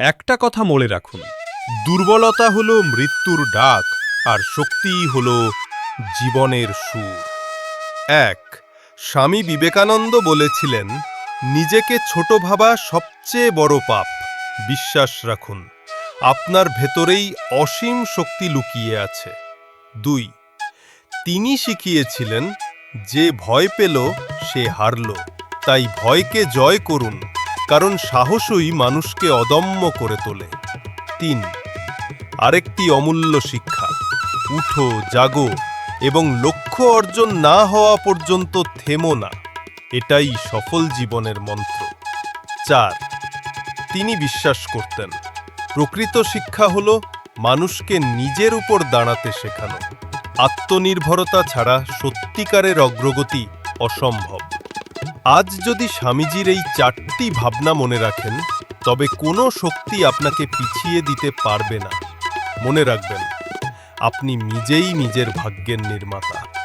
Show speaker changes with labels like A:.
A: একটা কথা মনে রাখুন,
B: দুর্বলতা হলো মৃত্যুর ডাক আর শক্তিই হল জীবনের সুর। এক, স্বামী বিবেকানন্দ বলেছিলেন, নিজেকে ছোট ভাবা সবচেয়ে বড় পাপ। বিশ্বাস রাখুন, আপনার ভেতরেই অসীম শক্তি লুকিয়ে আছে। দুই, তিনি শিখিয়েছিলেন, যে ভয় পেল, সে হারল। তাই ভয়কে জয় করুন। কারণ সাহসই মানুষকে অদম্য করে তোলে। তিন, আরেকটি অমূল্য শিক্ষা। উঠো, জাগো এবং লক্ষ্য অর্জন না হওয়া পর্যন্ত থেমো না। এটাই সফল জীবনের মন্ত্র। চার, তিনি বিশ্বাস করতেন। প্রকৃত শিক্ষা হল মানুষকে নিজের উপর দাঁড়াতে শেখানো। আত্মনির্ভরতা ছাড়া সত্যিকারের অগ্রগতি অসম্ভব। আজ যদি স্বামীজির এই চারটি ভাবনা মনে রাখেন, তবে কোনো শক্তি আপনাকে পিছিয়ে দিতে পারবে না। মনে রাখবেন, আপনি নিজেই নিজের ভাগ্যের নির্মাতা।